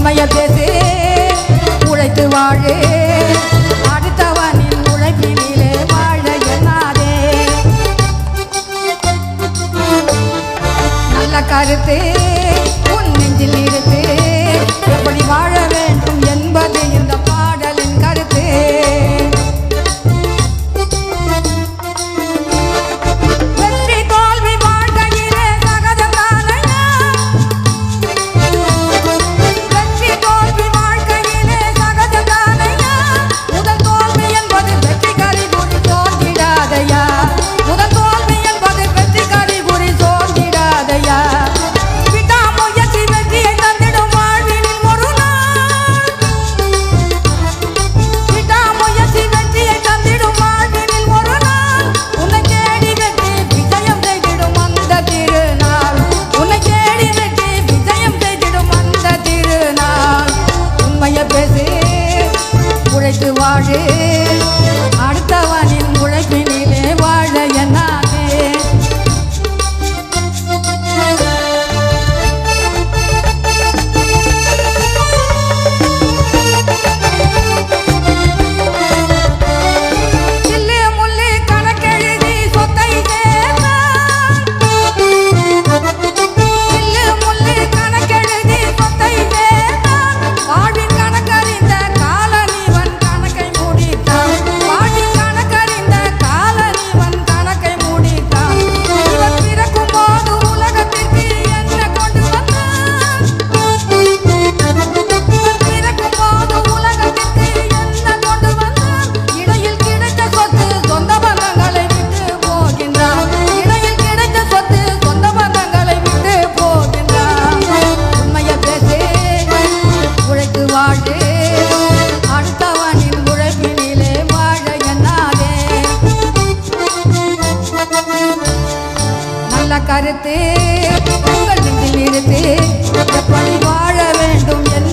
உண்மையை பேசு உழைத்து வாழு. அடுத்தவனின் உழைப்பினிலே வாழ என்னாதே நல்ல கருத்து உன் நெஞ்சில் இருக்கு যে வாழே. அடுத்தவனின் உழைப்பினிலே வாழ என்னாதே நல்ல கருத்து உங்கள் நெஞ்சில் இருந்து எப்படி வாழ வேண்டும் எல்லாம்